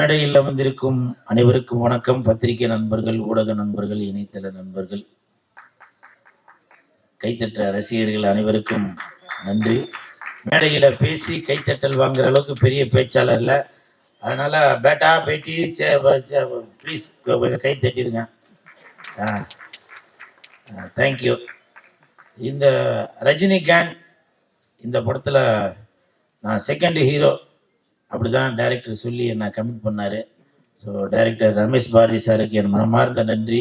மேடையில் அமர்ந்திருக்கும் அனைவருக்கும் வணக்கம். பத்திரிகை நண்பர்கள் ஊடக நண்பர்கள் இணையதள நண்பர்கள். கைத்தட்ட ரசிகர்கள் அனைவருக்கும் நன்றி. மேடையில பேசி கைத்தட்டல் வாங்குற அளவுக்கு பெரிய பேச்சாளர் இல்லை. அதனால பேட்டா பேட்டி ப்ளீஸ் கை தட்டிடுங்க தேங்க்யூ இந்த ரஜினி கேங் இந்த படத்தில் நான் செகண்ட் ஹீரோ அப்படிதான் டைரக்டர் சொல்லி என்னை கமிட் பண்ணார். ஸோ டைரக்டர் ரமேஷ் பாரதி சாருக்கு என் மனமார்ந்த நன்றி.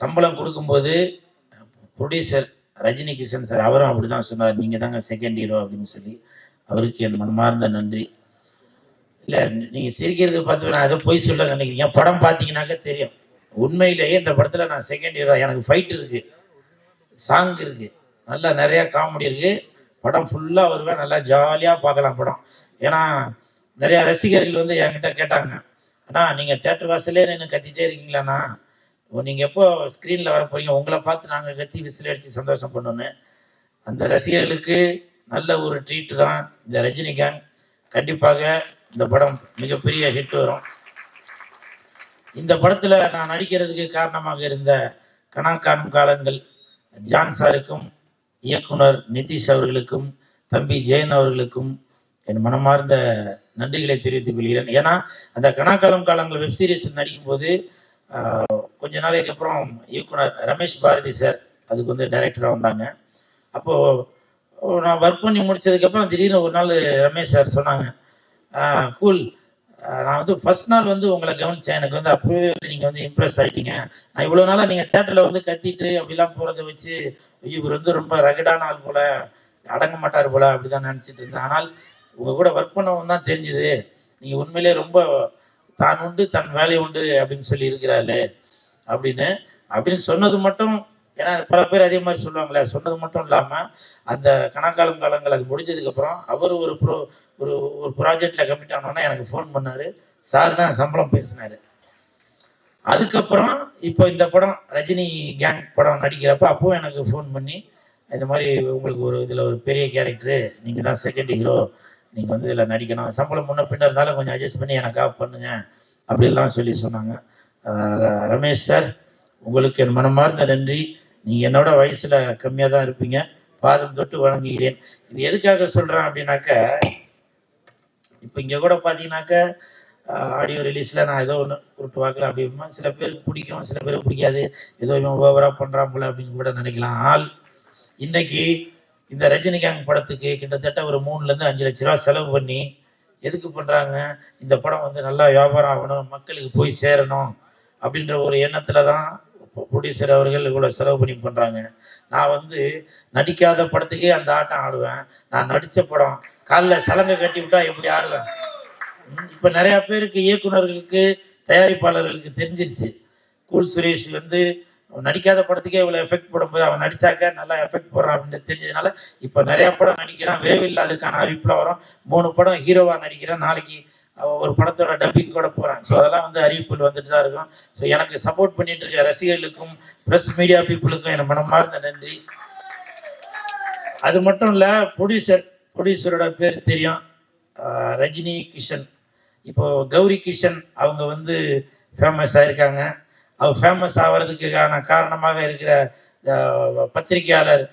சம்பளம் கொடுக்கும்போது ப்ரொடியூசர் ரஜினி கிஷன் சார் அவரும் அப்படி தான் சொன்னார். நீங்கள் தாங்க செகண்ட் ஹீரோ அப்படின்னு சொல்லி அவருக்கு என் மனமார்ந்த நன்றி. இல்லை நீங்கள் சிரிக்கிறது பார்த்து நான் அதை போய் சொல்ல நினைக்கிறீங்க. படம் பார்த்தீங்கன்னாக்க தெரியும். உண்மையிலேயே இந்த படத்தில் நான் செகண்ட் ஹீரோ எனக்கு ஃபைட் இருக்குது சாங் இருக்குது நல்லா நிறையா காமெடி இருக்குது படம் ஃபுல்லாக வருவேன். நல்லா ஜாலியாக பார்க்கலாம் படம். ஏன்னா நிறையா ரசிகர்கள் வந்து என்கிட்ட கேட்டாங்க. அண்ணா நீங்கள் தேட்டர் வாசலே நின்று கத்திட்டே இருக்கீங்களாண்ணா? நீங்கள் எப்போ ஸ்க்ரீனில் வர போறீங்க? உங்களை பார்த்து நாங்கள் கத்தி விசில் அடித்து சந்தோஷம் பண்ணோன்னு. அந்த ரசிகர்களுக்கு நல்ல ஒரு ட்ரீட்டு தான் இந்த ரஜினிகாந்த் கண்டிப்பாக இந்த படம் மிகப்பெரிய ஹிட் வரும். இந்த படத்தில் நான் நடிக்கிறதுக்கு காரணமாக இருந்த கணா காணும் காலங்கள் ஜான் சாருக்கும் இயக்குனர் நிதிஷ் அவர்களுக்கும் தம்பி ஜெயன் அவர்களுக்கும் என் மனமார்ந்த நன்றிகளை தெரிவித்துக் கொள்கிறேன். ஏன்னா அந்த கனாக்காலம் காலங்கள் வெப் சீரிஸ் நடிக்கும்போது கொஞ்ச நாளைக்கு அப்புறம் இயக்குனர் ரமேஷ் பாரதி சார் அதுக்கு வந்து டைரக்டராக வந்தாங்க. அப்போது நான் ஒர்க் பண்ணி முடிச்சதுக்கப்புறம் திடீர்னு ஒரு நாள் ரமேஷ் சார் சொன்னாங்க கூல் நான் வந்து ஃபர்ஸ்ட் நாள் வந்து உங்களை கவனிச்சேன். எனக்கு வந்து அப்போவே வந்து நீங்கள் வந்து இம்ப்ரெஸ் ஆகிட்டீங்க நான் இவ்வளோ நாளாக நீங்கள் தேட்டரில் வந்து கத்திட்டு அப்படிலாம் போகிறத வச்சு இவர் வந்து ரொம்ப ரகடான ஆள் போல அடங்க மாட்டார் போல அப்படிதான் நினச்சிட்டு இருந்தேன். ஆனால் உங்கள் கூட ஒர்க் பண்ணவன் தான் தெரிஞ்சுது. நீங்கள் உண்மையிலே ரொம்ப தான் உண்டு தன் வேலை உண்டு அப்படின்னு சொல்லி இருக்கிறாரு அப்படின்னு. அப்படின்னு சொன்னது மட்டும் ஏன்னா பல பேர் அதே மாதிரி சொல்லுவாங்களே சொன்னது மட்டும் இல்லாமல் அந்த கணக்காலம் காலங்கள் அது முடிஞ்சதுக்கப்புறம் அவர் ஒரு ப்ரோ ஒரு ஒரு ப்ராஜெக்டில் கமிட் ஆனோன்னா எனக்கு ஃபோன் பண்ணார். சார் தான் சம்பளம் பேசினார். அதுக்கப்புறம் இப்போ இந்த படம் ரஜினி கேங் படம் நடிக்கிறப்ப அப்பவும் எனக்கு ஃபோன் பண்ணி இந்த மாதிரி உங்களுக்கு ஒரு இதில் ஒரு பெரிய கேரக்டரு நீங்கள் தான் செகண்ட் ஹீரோ நீங்கள் வந்து இதில் நடிக்கணும். சம்பளம் முன்ன பின்ன இருந்தாலும் கொஞ்சம் அட்ஜஸ்ட் பண்ணி எனக்காக பண்ணுங்க. அப்படிலாம் சொல்லி சொன்னாங்க. ர- ரமேஷ் சார் உங்களுக்கு என் மனமார்ந்த நன்றி. நீங்கள் என்னோட வயசில் கம்மியாக தான் இருப்பீங்க. பாதம் தொட்டு வணங்குகிறேன். இது எதுக்காக சொல்கிறேன் அப்படின்னாக்க இப்போ இங்கே கூட பார்த்தீங்கன்னாக்க ஆடியோ ரிலீஸில் நான் ஏதோ ஒன்று கூப்பிட்டு பார்க்கல அப்படிமா சில பேருக்கு பிடிக்கும் சில பேருக்கு பிடிக்காது. ஏதோ இவன் ஓவராக பண்ணுறான் போல அப்படின்னு கூட நினைக்கலாம். ஆனால் இன்னைக்கு இந்த ரஜினிகாந்த் படத்துக்கு கிட்டத்தட்ட ஒரு மூணுலேருந்து அஞ்சு லட்ச ரூபா செலவு பண்ணி எதுக்கு பண்ணுறாங்க இந்த படம் வந்து நல்லா வியாபாரம் ஆகணும் மக்களுக்கு போய் சேரணும் அப்படின்ற ஒரு எண்ணத்தில் தான் ப்ரொடியூசர் அவர்கள் இவ்வளோ செலவு பண்ணி பண்ணுறாங்க நான் வந்து நடிக்காத படத்துக்கே அந்த ஆட்டம் ஆடுவேன். நான் நடித்த படம் காலைல சலங்கை கட்டி விட்டால் எப்படி ஆடுவேன்? இப்போ நிறையா பேருக்கு இயக்குனர்களுக்கு தயாரிப்பாளர்களுக்கு தெரிஞ்சிருச்சு. கூல் சுரேஷ்லேருந்து அவன் நடிக்காத படத்துக்கே இவ்வளோ எஃபெக்ட் போடும்போது அவன் நடிச்சாக்க நல்லா எஃபெக்ட் போடுறான் அப்படின்னு தெரிஞ்சதுனால இப்போ நிறைய படம் நடிக்கிறான். விரைவில் அதுக்கான அறிவிப்பில் வரும். மூணு படம் ஹீரோவா நடிக்கிறான். நாளைக்கு அவன் ஒரு படத்தோட டப்பிங் கூட போறான். ஸோ அதெல்லாம் வந்து அறிவிப்புகள் வந்துட்டு தான் இருக்கும். ஸோ எனக்கு சப்போர்ட் பண்ணிட்டு இருக்க ரசிகர்களுக்கும் ப்ரெஸ் மீடியா பீப்புளுக்கும் என் மனமார்ந்த நன்றி. அது மட்டும் இல்லை ப்ரொடியூசர் ப்ரொடியூசரோட பேர் தெரியும். ரஜினி கிஷன். இப்போ கௌரி கிஷன் அவங்க வந்து ஃபேமஸ் ஆயிருக்காங்க. அவர் ஃபேமஸ் ஆகிறதுக்கான காரணமாக இருக்கிற பத்திரிகையாளர்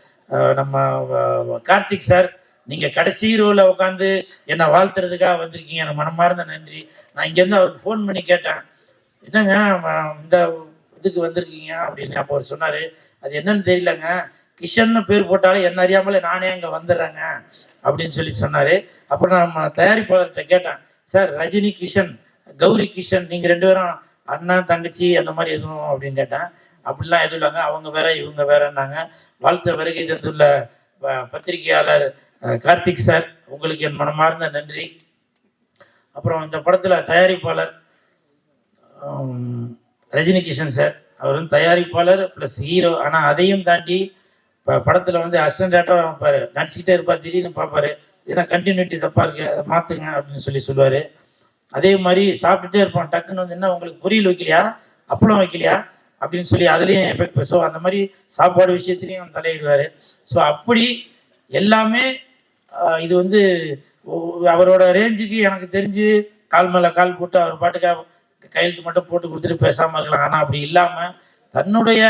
நம்ம கார்த்திக் சார் நீங்கள் கடைசி ரோவில் உட்காந்து என்னை வாழ்த்துறதுக்காக வந்திருக்கீங்க. எனக்கு மனமார்ந்த நன்றி. நான் இங்கேருந்து அவருக்கு ஃபோன் பண்ணி கேட்டேன். என்னங்க இந்த இதுக்கு வந்திருக்கீங்க? அப்படின்னு அப்போ அவர் சொன்னார். அது என்னன்னு தெரியலங்க. கிஷன்னு பேர் போட்டாலே என்ன அறியாமலே நானே அங்கே வந்துடுறேங்க. அப்படின்னு சொல்லி சொன்னார். அப்புறம் நம்ம தயாரிப்பாளர்கிட்ட கேட்டேன். சார் ரஜினி கிஷன் கௌரி கிஷன் நீங்கள் ரெண்டு பேரும் அண்ணன் தங்கச்சி அந்த மாதிரி எதுவும் அப்படின்னு கேட்டேன். அப்படிலாம் எதுவும் இல்லைங்க. அவங்க வேற இவங்க வேறன்னாங்க. வாழ்த்த வருகை தந்துள்ள ப- பத்திரிகையாளர் கார்த்திக் சார் உங்களுக்கு என் மனமார்ந்த நன்றி. அப்புறம் இந்த படத்தில் தயாரிப்பாளர் ரஜினி கிஷன் சார் அவர் வந்து தயாரிப்பாளர் ப்ளஸ் ஹீரோ ஆனால் அதையும் தாண்டி இப்போ படத்தில் வந்து அசிஸ்டன்ட் டேரக்டராக இருப்பார் நடிச்சுக்கிட்டே இருப்பார் திடீர்னு பார்ப்பாரு. ஏன்னா கண்டினியூட்டி தப்பாக இருக்கு. அதை மாற்றுங்க அப்படின்னு சொல்லி சொல்லுவார். அதே மாதிரி சாப்பிட்டுட்டே இருப்பான் டக்குன்னு வந்து என்ன உங்களுக்கு பொரியல் வைக்கலையா? அப்பளம் வைக்கலையா? அப்படின்னு சொல்லி அதுலேயும் எஃபெக்ட் ஸோ அந்த மாதிரி சாப்பாடு விஷயத்துலையும் தலையிடுவார். ஸோ அப்படி எல்லாமே இது வந்து அவரோட ரேஞ்சுக்கு எனக்கு தெரிஞ்சு கால் மேலே கால் போட்டு அவர் பாட்டுக்காக கையெழுத்து மட்டும் போட்டு கொடுத்துட்டு பேசாமல் இருக்கலாம். ஆனால் அப்படி இல்லாமல் தன்னுடைய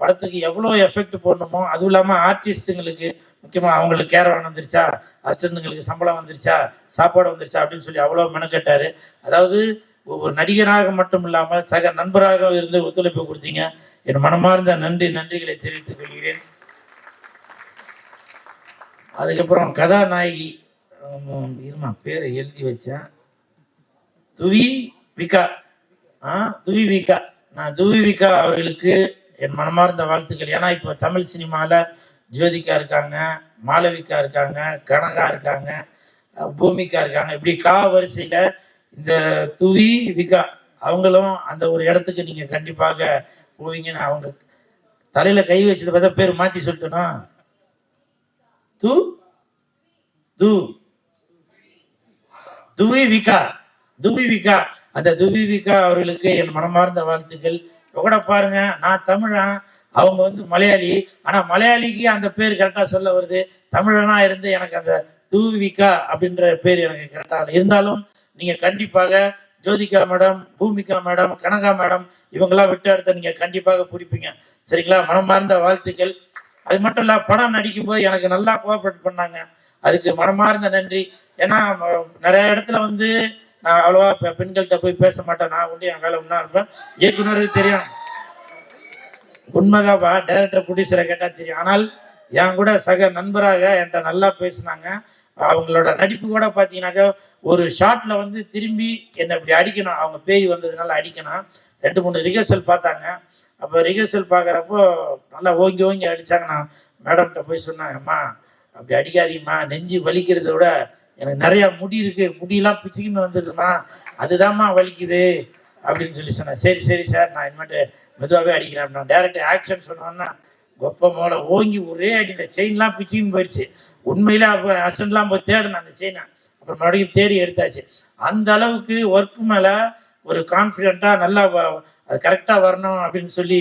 படத்துக்கு எவ்வளோ எஃபெக்ட் போடணுமோ அதுவும் இல்லாமல் ஆர்டிஸ்ட்டுங்களுக்கு முக்கியமாக அவங்களுக்கு கேரவான் வந்துருச்சா? அசிஸ்டண்ட்டுங்களுக்கு சம்பளம் வந்துருச்சா? சாப்பாடு வந்துருச்சா? அப்படின்னு சொல்லி அவ்வளோ மெனக்கெட்டாரு அதாவது ஒவ்வொரு நடிகராக மட்டும் இல்லாமல் சக நண்பராக இருந்து ஒத்துழைப்பு கொடுத்தீங்க. என் மனமார்ந்த நன்றி நன்றிகளை தெரிவித்துக் கொள்கிறேன். அதுக்கப்புறம் கதாநாயகி இருமா பேரை எழுதி வச்சேன். துவி விகா. ஆ துவி விகா. நான் துவி விகா அவர்களுக்கு என் மனமார்ந்த வாழ்த்துக்கள். ஏன்னா இப்போ தமிழ் சினிமாவில் ஜோதிகா இருக்காங்க மாளவிகா இருக்காங்க கனகா இருக்காங்க பூமிக்கா பூமிகா இருக்காங்க. இப்படி கா வரிசையில் இந்த துவி விகா அவங்களும் அந்த ஒரு இடத்துக்கு நீங்கள் கண்டிப்பாக போவீங்கன்னு அவங்க தலையில் கை வச்சதை பார்த்தா பேர் மாற்றி சொல்லட்டுனா து து துவி விகா துவி விகா. அந்த துவி விகா அவர்களுக்கு என் மனமார்ந்த வாழ்த்துக்கள். கூட பாருங்க நான் தமிழன் அவங்க வந்து மலையாளி. ஆனா மலையாளிக்கு அந்த பேர் கரெக்டா சொல்ல வருது. தமிழனா இருந்து எனக்கு அந்த தூவிகா அப்படின்ற பேர் எனக்கு கரெக்டா இருந்தாலும் நீங்க கண்டிப்பாக Jyothika madam Bhumika madam Kanaka madam இவங்கெல்லாம் விட்டு எடுத்த நீங்க கண்டிப்பாக பிடிப்பீங்க. சரிங்களா? மனமார்ந்த வாழ்த்துக்கள். அது மட்டும் இல்ல படம் நடிக்கும் போது எனக்கு நல்லா கோஆபரேட் பண்ணாங்க. அதுக்கு மனமார்ந்த நன்றி. ஏன்னா நிறைய இடத்துல வந்து நான் அவ்வளோவா பெண்கள்கிட்ட போய் பேச மாட்டேன். நான் உண்டு என் வேலை ஒன்றா இருப்பேன். இயக்குநருக்கு தெரியும். உண்மைதான்ப்பா டைரக்டர் ப்ரொடியூசரை கேட்டால் தெரியும். ஆனால் என் கூட சக நண்பராக என்கிட்ட நல்லா பேசினாங்க. அவங்களோட நடிப்பு கூட பார்த்தீங்கன்னாக்கா ஒரு ஷார்ட்ல வந்து திரும்பி என்னை இப்படி அடிக்கணும். அவங்க பேய் வந்ததுனால அடிக்கணும். ரெண்டு மூணு ரிஹர்சல் பார்த்தாங்க. அப்போ ரிஹர்சல் பார்க்குறப்போ நல்லா ஓங்கி ஓங்கி அடித்தாங்க நான் மேடம்கிட்ட போய் சொன்னாங்கம்மா அம்மா அப்படி அடிக்காதீங்கம்மா நெஞ்சு வலிக்கிறத விட எனக்கு நிறையா முடி இருக்குது முடியெல்லாம் பிச்சுக்கின்னு வந்ததுமா. அதுதான்மா வலிக்குது. அப்படின்னு சொல்லி சொன்னேன் சரி சரி சார் நான் இனிமேட்டு மெதுவாகவே அடிக்கிறேன். அப்படின்னா டேரக்ட் ஆக்ஷன் சொன்னோன்னா கொப்ப மோட ஓங்கி ஒரே அடி இந்த செயின்லாம் பிச்சுக்கின்னு போயிடுச்சு. உண்மையில அப்போ அசன்லாம் போய் தேடினேன் அந்த செயினை அப்புறம் மறுபடியும் தேடி எடுத்தாச்சு. அந்த அளவுக்கு ஒர்க்கு மேலே ஒரு கான்ஃபிடென்ட்டாக நல்லா அது கரெக்டாக வரணும் அப்படின்னு சொல்லி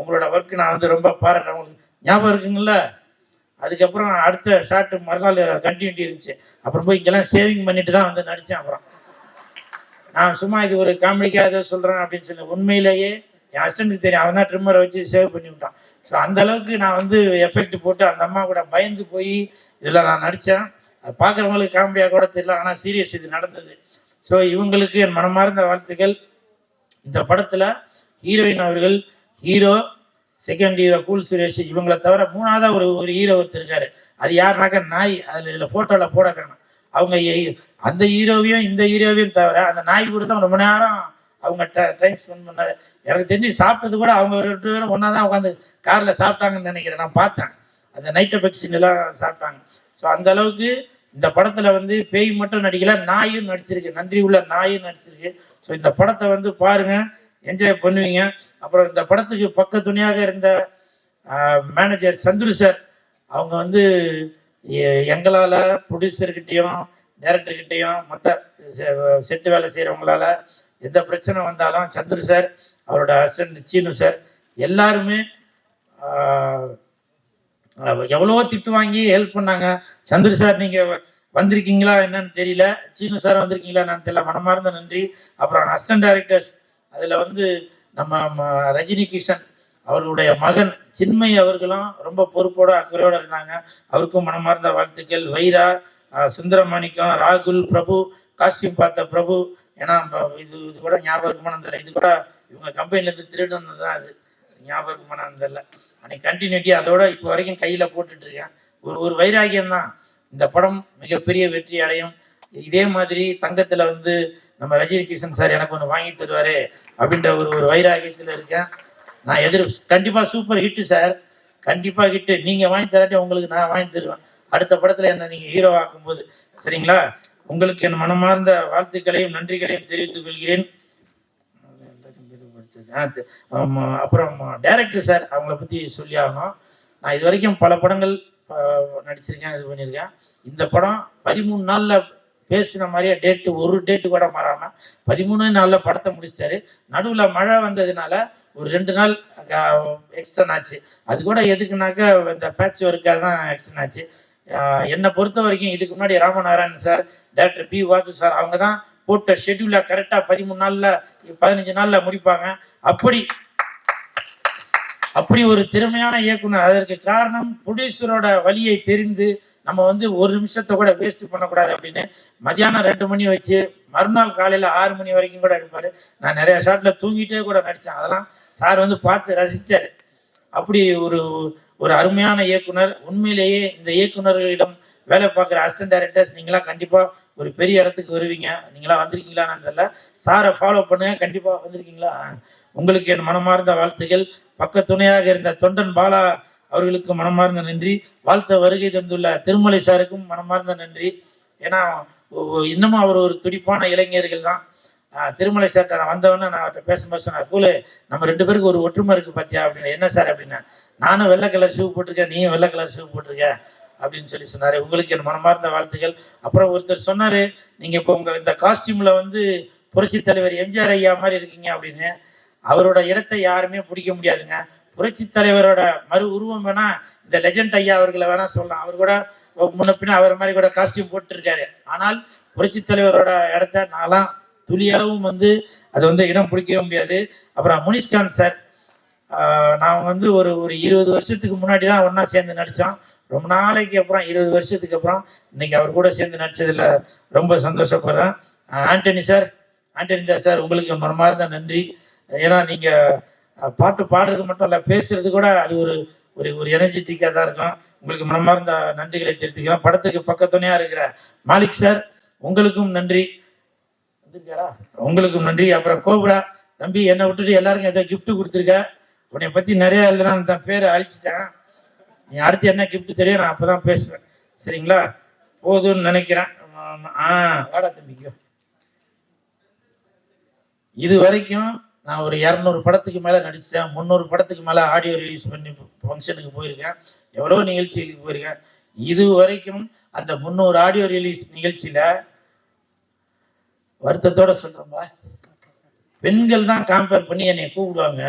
உங்களோட ஒர்க்கு நான் வந்து ரொம்ப பாராட்டேன் உங்களுக்கு ஞாபகம் இருக்குங்களா? அதுக்கப்புறம் அடுத்த ஷார்ட் மறுநாள் கண்டினியூட்டி இருந்துச்சு. அப்புறம் போய் இங்கெல்லாம் சேவிங் பண்ணிட்டு தான் வந்து நடித்தேன் அப்புறம். நான் சும்மா இது ஒரு காமெடிக்காக ஏதோ சொல்கிறேன் அப்படின்னு சொல்லி உண்மையிலேயே என் ஹஸ்பண்டுக்கு தெரியும். அவன் தான் ட்ரிம்மரை வச்சு சேவ் பண்ணி விட்டான். ஸோ அந்த அளவுக்கு நான் வந்து எஃபெக்ட் போட்டு அந்த அம்மா கூட பயந்து போய் இதில் நான் நடித்தேன் அது பார்க்குறவங்களுக்கு காமெடியாக கூட தெரியல. ஆனால் சீரியஸ் இது நடந்தது. ஸோ இவங்களுக்கு என் மனமார்ந்த வாழ்த்துக்கள். இந்த படத்தில் ஹீரோயின் அவர்கள் hero second hero cool Suresh இவங்களை தவிர மூணாவதாக ஒரு ஒரு ஹீரோ ஒருத்தர் இருக்காரு. அது யாருனாக்கா நாய். அதில் இதில் ஃபோட்டோவில் போட காணும் அவங்க அந்த ஹீரோவையும் இந்த ஹீரோவையும் தவிர அந்த நாய் கூட தான் ரொம்ப நேரம் அவங்க டைம் ஸ்பெண்ட் பண்ணாரு. எனக்கு தெரிஞ்சு சாப்பிட்டது கூட அவங்க ரெண்டு பேரும் ஒன்றா தான் உட்காந்து காரில் சாப்பிட்டாங்கன்னு நினைக்கிறேன். நான் பார்த்தேன். அந்த நைட் எஃபெக்ட்ஸ் எல்லாம் சாப்பிட்டாங்க. ஸோ அந்த அளவுக்கு இந்த படத்தில் வந்து பேய் மட்டும் நடிக்கல நாயும் நடிச்சிருக்கு. நன்றி உள்ள நாயும் நடிச்சிருக்கு. ஸோ இந்த படத்தை வந்து பாருங்க. என்ஜாய் பண்ணுவீங்க. அப்புறம் இந்த படத்துக்கு பக்க துணையாக இருந்த மேனேஜர் சந்துரு சார் அவங்க வந்து எங்களால் ப்ரொடியூசர்கிட்டையும் டேரக்டர்கிட்டையும் மற்ற செட்டு வேலை செய்கிறவங்களால எந்த பிரச்சனை வந்தாலும் சந்துரு சார் அவரோட ஹஸ்பண்ட் சீனு சார் எல்லாருமே எவ்வளோ திட்டு வாங்கி ஹெல்ப் பண்ணாங்க. சந்திர சார் நீங்கள் வந்திருக்கீங்களா என்னன்னு தெரியல. சீனு சார் வந்திருக்கீங்களா என்னன்னு தெரியல. மனமார்ந்த நன்றி. அப்புறம் அசிஸ்டன்ட் டைரக்டர்ஸ் அதில் வந்து நம்ம ம- ரஜினி கிஷன் அவர்களுடைய மகன் சின்மை அவர்களும் ரொம்ப பொறுப்போட அக்கறையோட இருந்தாங்க. அவருக்கும் மனமார்ந்த வாழ்த்துக்கள். வைரா சுந்தரமாணிக்கம் ராகுல் பிரபு காஸ்டியூம் பார்த்த பிரபு. ஏன்னா இது இது கூட ஞாபகமான இருக்குமான்னு தெரியல. இது கூட இவங்க கம்பெனிலேருந்து திருடு வந்தது தான் அது. ஞாபகமான இருக்குமான்னு தெரியல. அன்னைக்கு கண்டினியூட்டி அதோட இப்போ வரைக்கும் கையில் போட்டுட்டு இருக்கேன். ஒரு ஒரு வைராகியம் தான் இந்த படம் மிகப்பெரிய வெற்றி அடையும். இதே மாதிரி தங்கத்தில் வந்து நம்ம ரஜினி கிஷன் சார் எனக்கு ஒன்று வாங்கி தருவாரு அப்படின்ற ஒரு ஒரு வைராகியத்தில் இருக்கேன். நான் எதிர் கண்டிப்பாக சூப்பர் ஹிட்டு சார் கண்டிப்பாக ஹிட்டு நீங்கள் வாங்கி தராட்டி உங்களுக்கு நான் வாங்கி தருவேன். அடுத்த படத்தில் என்னை நீங்கள் ஹீரோ ஆக்கும்போது சரிங்களா? உங்களுக்கு என் மனமார்ந்த வாழ்த்துக்களையும் நன்றிகளையும் தெரிவித்துக் கொள்கிறேன். அப்புறம் டைரக்டர் சார் அவங்கள பற்றி சொல்லி ஆகணும். நான் இது வரைக்கும் பல படங்கள் நடிச்சிருக்கேன் இது பண்ணியிருக்கேன். இந்த படம் பதிமூணு நாளில் பேசின மாதிரியே டேட்டு ஒரு டேட்டு கூட மாறாமல் பதிமூணு நாளில் படத்தை முடிச்சிட்டாரு நடுவில் மழை வந்ததுனால ஒரு ரெண்டு நாள் எக்ஸ்டன் ஆச்சு. அது கூட எதுக்குனாக்கா இந்த பேட்ச் ஒர்க்காக தான் எக்ஸ்டன் ஆச்சு. என்னை பொறுத்த வரைக்கும் இதுக்கு முன்னாடி Ramanarayanan sir doctor P Vasu sir அவங்க தான் போட்ட ஷெட்யூலை கரெக்டாக பதிமூணு நாளில் பதினஞ்சு நாளில் முடிப்பாங்க. அப்படி அப்படி ஒரு திறமையான இயக்குனர். அதற்கு காரணம் புடீஸ்வரோட வழியை தெரிந்து நம்ம வந்து ஒரு நிமிஷத்தை கூட வேஸ்ட் பண்ணக்கூடாது அப்படின்னு மதியானம் ரெண்டு மணி வச்சு மறுநாள் காலையில் ஆறு மணி வரைக்கும் கூட எடுப்பார் நான் நிறைய ஷாட்டில் தூங்கிட்டே கூட நடித்தேன் அதெல்லாம் சார் வந்து பார்த்து ரசித்தார் அப்படி ஒரு ஒரு அருமையான இயக்குனர். உண்மையிலேயே இந்த இயக்குனர்களிடம் வேலை பார்க்குற அசிஸ்டன்ட் டைரக்டர்ஸ் நீங்களாம் கண்டிப்பாக ஒரு பெரிய இடத்துக்கு வருவீங்க. நீங்களாம் வந்திருக்கீங்களான்னு தெரியல. சாரை ஃபாலோ பண்ணுங்க கண்டிப்பாக வந்திருக்கீங்களா? உங்களுக்கு என் மனமார்ந்த வாழ்த்துக்கள் பக்க துணையாக இருந்த தொண்டன் பாலா அவர்களுக்கு மனமார்ந்த நன்றி. வாழ்த்த வருகை தந்துள்ள திருமலை சாருக்கும் மனமார்ந்த நன்றி. ஏன்னா இன்னமும் அவர் ஒரு துடிப்பான இளைஞர்கள் தான். திருமலை சார்ட்ட நான் வந்தவொடனே நான் அவர்கிட்ட பேசும்போது சொன்னேன் கூலு நம்ம ரெண்டு பேருக்கு ஒரு ஒற்றுமை இருக்கு பார்த்தியா அப்படின்னு. என்ன சார்? அப்படின்னா. நானும் வெள்ளை கலர் ஷூ போட்டிருக்கேன் நீயும் வெள்ளை கலர் ஷூ போட்டிருக்க? அப்படின்னு சொல்லி சொன்னார். உங்களுக்கு என் மனமார்ந்த வாழ்த்துக்கள். அப்புறம் ஒருத்தர் சொன்னார் நீங்கள் இப்போ உங்கள் இந்த காஸ்டியூமில் வந்து புரட்சி தலைவர் எம்ஜிஆர் ஐயா மாதிரி இருக்கீங்க அப்படின்னு. அவரோட இடத்தை யாருமே பிடிக்க முடியாதுங்க. புரட்சி தலைவரோட மறு உருவம் வேணா இந்த லெஜண்ட் ஐயா அவர்களை வேணா சொல்லலாம். அவர் கூட முன்ன பின்ன அவர் மாதிரி கூட காஸ்டியூம் போட்டுருக்காரு. ஆனால் புரட்சி தலைவரோட இடத்த நான்லாம் துளியளவும் வந்து அது வந்து இடம் பிடிக்கவே முடியாது. அப்புறம் முனிஷ்காந்த் சார் நான் வந்து ஒரு ஒரு இருபது வருஷத்துக்கு முன்னாடி தான் ஒன்றா சேர்ந்து நடித்தோம் ரொம்ப நாளைக்கு அப்புறம் இருபது வருஷத்துக்கு அப்புறம் இன்னைக்கு அவர் கூட சேர்ந்து நடித்ததில் ரொம்ப சந்தோஷப்படுறேன். ஆண்டனி சார் ஆண்டனி தாஸ் சார் உங்களுக்கு மனமார்ந்த நன்றி. ஏன்னா நீங்கள் பாட்டு பாடுறது மட்டும் இல்லை பேசுறது கூட அது ஒரு ஒரு ஒரு எனர்ஜெட்டிக்காக தான் இருக்கும். உங்களுக்கு மனமார்ந்த நன்றிகளை தெரிவித்துக்கிறேன் படத்துக்கு பக்கத்துணையாக இருக்கிற மாலிக் சார் உங்களுக்கும் நன்றி. உங்களுக்கும் நன்றி. அப்புறம் கோபுரா தம்பி என்னை விட்டுட்டு எல்லாருக்கும் ஏதோ கிஃப்ட் கொடுத்துருக்க. உன்னை பற்றி நிறையா எழுதுனா தான் பேரை அழிச்சிட்டேன். நீ அடுத்து என்ன கிஃப்ட் தெரியும் நான் அப்பதான் பேசுவேன். சரிங்களா? போதும்னு நினைக்கிறேன். ஆ வாடா தம்பிக்கு இது வரைக்கும் நான் ஒரு இரநூறு படத்துக்கு மேலே நடிச்சிட்டேன் முந்நூறு படத்துக்கு மேலே ஆடியோ ரிலீஸ் பண்ணி ஃபங்க்ஷனுக்கு போயிருக்கேன் எவ்வளோ நிகழ்ச்சிகளுக்கு போயிருக்கேன். இது வரைக்கும் அந்த முந்நூறு ஆடியோ ரிலீஸ் நிகழ்ச்சியில் வருத்தத்தோட சொல்றேன்பா. பெண்கள் தான் கம்பேர் பண்ணி என்னை கூப்பிடுவாங்க.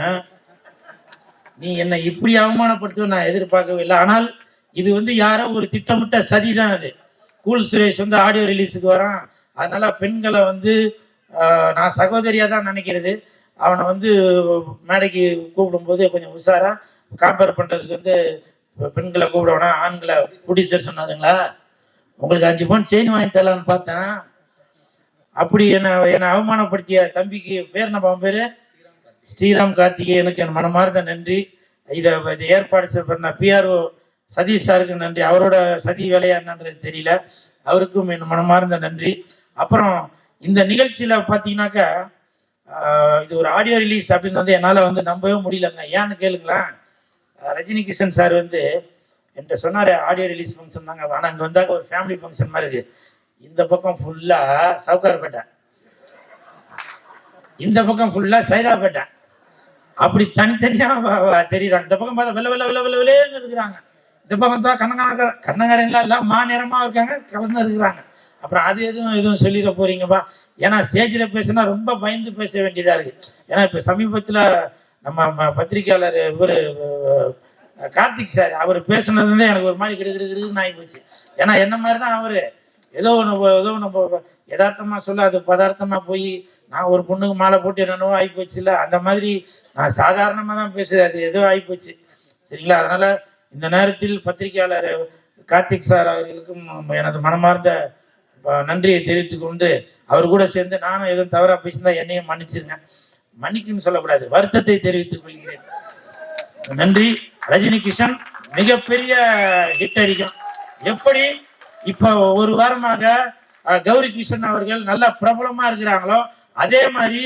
நீ என்னை இப்படி அவமானப்படுத்துவ நான் எதிர்பார்க்கவே இல்லை. ஆனால் இது வந்து யாரோ ஒரு திட்டமிட்ட சதி தான் அது. கூல் சுரேஷ் வந்து ஆடியோ ரிலீஸுக்கு வரான். அதனால பெண்களை வந்து நான் சகோதரியாக தான் நினைக்கிறது. அவனை வந்து மேடைக்கு கூப்பிடும்போது கொஞ்சம் உஷாரா கம்பேர் பண்றதுக்கு வந்து பெண்களை கூப்பிடவனா ஆண்களை ப்ரொடியூசர் சொன்னாருங்களா? உங்களுக்கு அஞ்சு பவுன் செயின் வாங்கி தரலான்னு பார்த்தேன். அப்படி என்னை என்னை அவமானப்படுத்திய தம்பிக்கு பேர் என்ன அவன் பேரு? ஸ்ரீராம் கார்த்திகேயனுக்கு என் மனமார்ந்த நன்றி. இதை இதை ஏற்பாடு செய்ய பண்ண பிஆர்ஓ சதீஷ் சாருக்கு நன்றி. அவரோட சதி வேலையா என்னன்றது தெரியல. அவருக்கும் என் மனமார்ந்த நன்றி. அப்புறம் இந்த நிகழ்ச்சியில பார்த்தீங்கன்னாக்கா இது ஒரு ஆடியோ ரிலீஸ் அப்படின்னு வந்து என்னால் வந்து நம்பவே முடியலங்க. ஏன்னு கேளுங்களேன். ரஜினி கிஷன் சார் வந்து என்கிட்ட சொன்னார் ஆடியோ ரிலீஸ் ஃபங்க்ஷன் தாங்க. ஆனால் இங்கே வந்தாக்க ஒரு ஃபேமிலி ஃபங்க்ஷன் மாதிரி இருக்குது இந்த பக்கம் ஃபுல்லாக சவுகார்பேட்டை. இந்த பக்கம் ஃபுல்லாக சைதாப்பேட்டை அப்படி தனித்தனியாக தெரியுறாங்க இந்த பக்கம் பார்த்தா வெள்ள வெள்ள வெள்ள வெள்ள வெள்ளேன்னு இருக்கிறாங்க. இந்த பக்கம் தான் கண்ணங்கார கண்ணங்காரன்லாம் எல்லாம் மாநிறமா இருக்காங்க கலந்து இருக்கிறாங்க. அப்புறம் அது எதுவும் எதுவும் சொல்லிட போறீங்கப்பா? ஏன்னா ஸ்டேஜில் பேசினா ரொம்ப பயந்து பேச வேண்டியதாக இருக்கு. ஏன்னா இப்போ சமீபத்தில் நம்ம ம- பத்திரிக்கையாளர் இவர் கார்த்திக் சார் அவர் பேசுனதுலேருந்து எனக்கு ஒரு மாதிரி கிடு கிடு கிடுன்னு ஆகி போச்சு ஏன்னா என்ன மாதிரி தான் அவரு? ஏதோ ஒன்று ஏதோ ஒன்று யதார்த்தமாக சொல்ல அது பதார்த்தமாக போய் நான் ஒரு பொண்ணுக்கு மாலை போட்டு என்னென்னவோ ஆகிப்போச்சு இல்லை அந்த மாதிரி நான் சாதாரணமாக தான் பேசுகிறேன் அது ஏதோ ஆகிப்போச்சு சரிங்களா? அதனால் இந்த நேரத்தில் பத்திரிகையாளர் கார்த்திக் சார் அவர்களுக்கும் எனது மனமார்ந்த நன்றியை தெரிவித்துக் கொண்டு அவர் கூட சேர்ந்து நானும் எதுவும் தவறா பேசியிருந்தா என்னையும் மன்னிச்சிருங்க. மன்னிக்குன்னு சொல்லக்கூடாது. வருத்தத்தை தெரிவித்துக் கொள்கிறேன். நன்றி. ரஜினி கிஷன் மிகப்பெரிய ஹிட் அடிக்கும். எப்படி? இப்போ ஒரு வாரமாக கௌரி கிஷன் அவர்கள் நல்ல பிரபலமா இருக்கிறாங்களோ அதே மாதிரி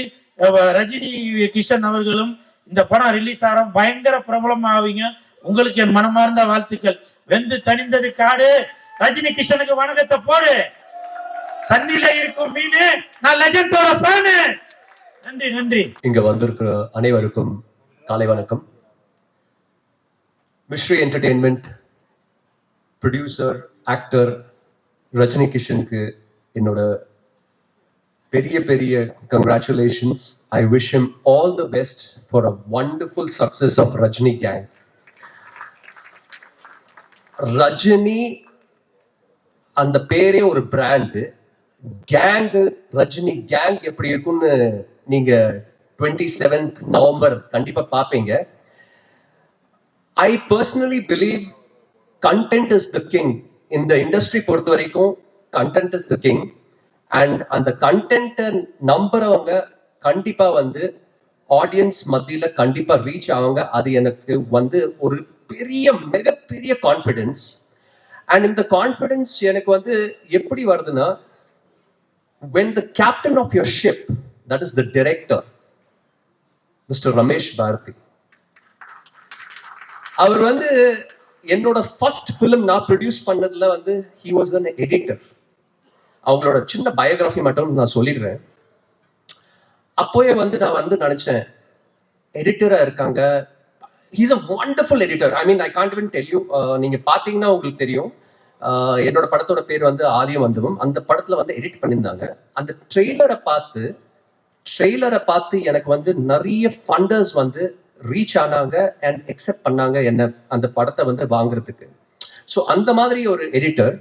ரஜினி கிஷன் அவர்களும் இந்த படம் ரிலீஸ் ஆகிற பயங்கர பிரபலமாவீங்க உங்களுக்கு என் மனமார்ந்த வாழ்த்துக்கள். வெந்து தணிந்தது காடு. ரஜினி கிஷனுக்கு வணக்கத்தை போடு. தண்ணில இருக்கும் மீன் நான் லெஜண்டோட ஃபேனு நன்றி நன்றி. இங்க வந்திருக்கிற அனைவருக்கும் காலை வணக்கம். Misri entertainment producer actor Rajini கிஷனுக்கு என்னோட பெரிய பெரிய congratulations I wish him all the best for a wonderful success of Rajini gang Rajini அந்த பேரே ஒரு பிராண்டு கேங் ரஜினி கேங் எப்படி இருக்கும்னு நீங்க டுவெண்ட்டி செவன்த் நவம்பர் கண்டிப்பா பார்ப்பீங்க I personally believe content is the king இந்த இண்டஸ்ட்ரி பொறுத்த வரைக்கும் content is the king and அந்த கண்டென்ட்டை நம்புறவங்க கண்டிப்பா வந்து ஆடியன்ஸ் மத்தியில கண்டிப்பா ரீச் ஆவாங்க. அது எனக்கு வந்து ஒரு பெரிய மிகப்பெரிய கான்ஃபிடென்ஸ் அண்ட் இந்த கான்ஃபிடென்ஸ் எனக்கு வந்து எப்படி வருதுன்னா when the captain of your ship that is the director mr ramesh bharati அவர் வந்து என்னோட ஃபர்ஸ்ட் ஃபிலிம் நான் ப்ரொடியூஸ் பண்ணதுல வந்து ஹி வாஸ் அன் எடிட்டர் அவங்களோட சின்ன பயோகிராஃபி மட்டும் நான் சொல்லிடுறேன். அப்போயே வந்து நான் வந்து நினைச்சேன் எடிட்டரா இருக்காங்க. He's a wonderful editor I mean I can't tell you நீங்க பாத்தீங்கன்னா உங்களுக்கு தெரியும். என்னோட படத்தோட பேர் வந்து ஆதியம் வந்தவம். அந்த படத்துல வந்து எடிட் பண்ணியிருந்தாங்க. அந்த ட்ரெய்லரை பார்த்து ட்ரெய்லரை பார்த்து எனக்கு வந்து நிறைய ஃபண்டர்ஸ் வந்து ரீச் ஆனாங்க அண்ட் எக்ஸெப்ட் பண்ணாங்க என்ன அந்த படத்தை வந்து வாங்குறதுக்கு. ஸோ அந்த மாதிரி ஒரு எடிட்டர்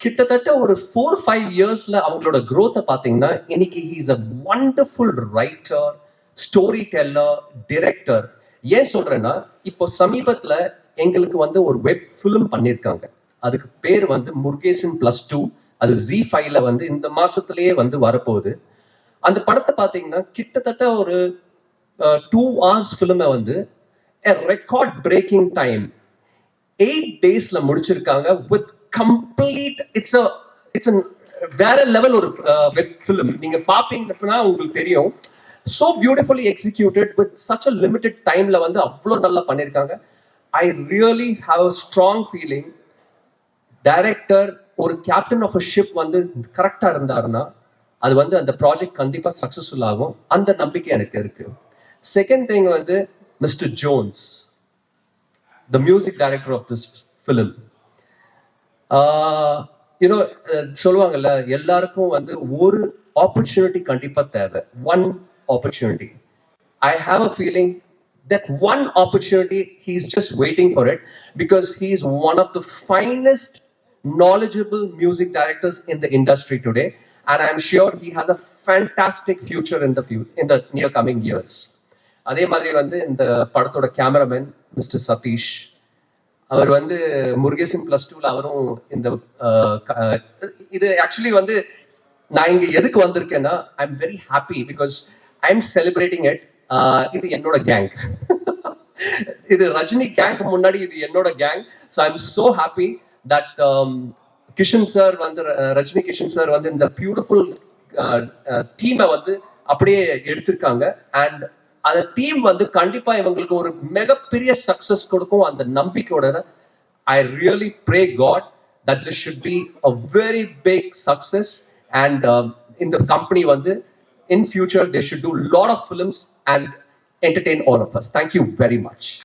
கிட்டத்தட்ட ஒரு ஃபோர் ஃபைவ் இயர்ஸ்ல அவங்களோட க்ரோத்தை பார்த்தீங்கன்னா இன்னைக்கு he's a wonderful writer story teller director ஏன் சொல்றேன்னா இப்போ சமீபத்துல எங்களுக்கு வந்து ஒரு வெப் ஃபிலிம் பண்ணியிருக்காங்க. அதுக்கு பேர் வந்து முருகேசன் பிளஸ் டூ அது ஜி ஃபைவ்ல வந்து இந்த மாசத்திலேயே வந்து வரப்போகுது. அந்த படத்தை பார்த்தீங்கன்னா கிட்டத்தட்ட ஒரு டூ ஹவர்ஸ் ஃபிலிமை வந்து ரெக்கார்ட் பிரேக்கிங் டைம் எயிட் டேஸ்ல முடிச்சிருக்காங்க வித் கம்ப்ளீட் இட்ஸ் இட்ஸ் வேற லெவல் ஒரு வெப் ஃபிலிம் நீங்க பாப்பீங்கன்னா உங்களுக்கு தெரியும். So beautifully executed with such a limited டைம்ல வந்து அவ்வளோ நல்லா பண்ணியிருக்காங்க I really have a strong feeling director ஒரு கேப்டன் ஆஃப் அ ஷிப் வந்து கரெக்டா இருந்தாருன்னா அது வந்து அந்த ப்ராஜெக்ட் கண்டிப்பா சக்சஸ்ஃபுல் ஆகும். அந்த நம்பிக்கை எனக்கு இருக்கு. செகண்ட் திங் வந்து mister Jones the music director of this film you know சொல்லுவாங்கல்ல எல்லாருக்கும் வந்து ஒரு ஆப்பர்ச்சுனிட்டி கண்டிப்பா தேவை. One opportunity I have a feeling that one opportunity he's just waiting for it because he's one of the finest knowledgeable music directors in the industry today and i'm sure he has a fantastic future in the few in the near coming years. அதே மாதிரி வந்து இந்த படத்தோட cameraman mister Satish அவர் வந்து Murugesan plus டூல அவரும் இந்த இது ஆக்சுவலி வந்து நான் இங்க எதுக்கு வந்திருக்கேன்னா I am very happy because I am celebrating it இது என்னோட கேங் இது ரஜினி கேங்க் முன்னாடி இது என்னோட gang so I am so happy that Kishan sir வந்து ரஜினி கிஷன் சார் வந்து இந்த பியூட்டிஃபுல் டீமை uh, uh, வந்து அப்படியே எடுத்திருக்காங்க அண்ட் அந்த டீம் வந்து கண்டிப்பா இவங்களுக்கு ஒரு மிகப்பெரிய சக்சஸ் கொடுக்கும் அந்த நம்பிக்கையோட I really pray God that this should be a very big success and இந்த கம்பெனி வந்து in future they should do lot of films and entertain all of us. Thank you very much.